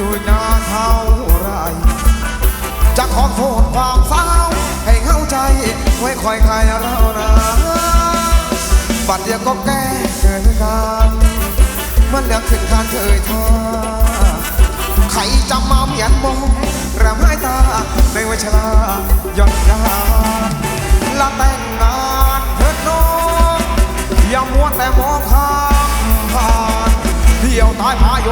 ด้วยนาเท่าไร จะขอโทษความเศร้าให้เข้าใจ ไว้คอยใครเรานะบัดเดียวก็แก้เกินกันมันเดือกขึ้นการเคยทอใครจะมาเหมียนมองระหายตาในวัยชราย่อนยาละแต่งงานเถิดน้องอย่ามัวแต่มองข้า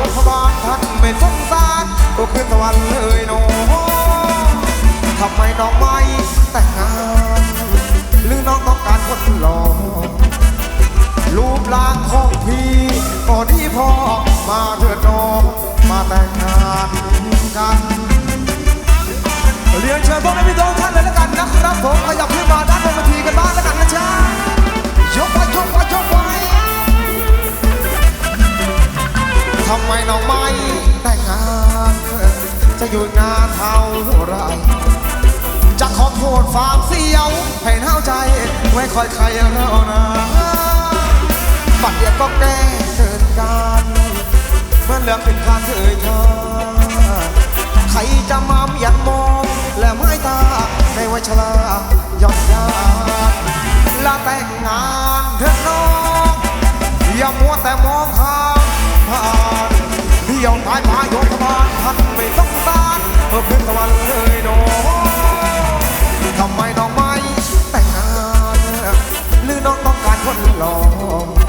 พาโยกพบาลท่านไม่สงสารก็ขึ้นตะวันเลยน้องทำไมน้องไม่แต่งงานหรือน้องต้องการคนหล่อรูปร่างของพี่ก็ดีพอมาเถิดน้องมาแต่งงานกันเรียนเชิญพวกนักพิธีท่านเลำไมน้องไม่แต่งงาน จะอยู่นานเท่าไร จะขอโทษความเสียวให้เท่าใจ ไว้คอยใครเรานะบัดเดียวก็แก้เกินกันเมื่อเลือกเป็นการเคยทาใครจะมาเมียนมองและไม่ตาในวัยชรายอดยาละแต่งงานเถิดน้องอย่ามัวแต่มองข้า อรู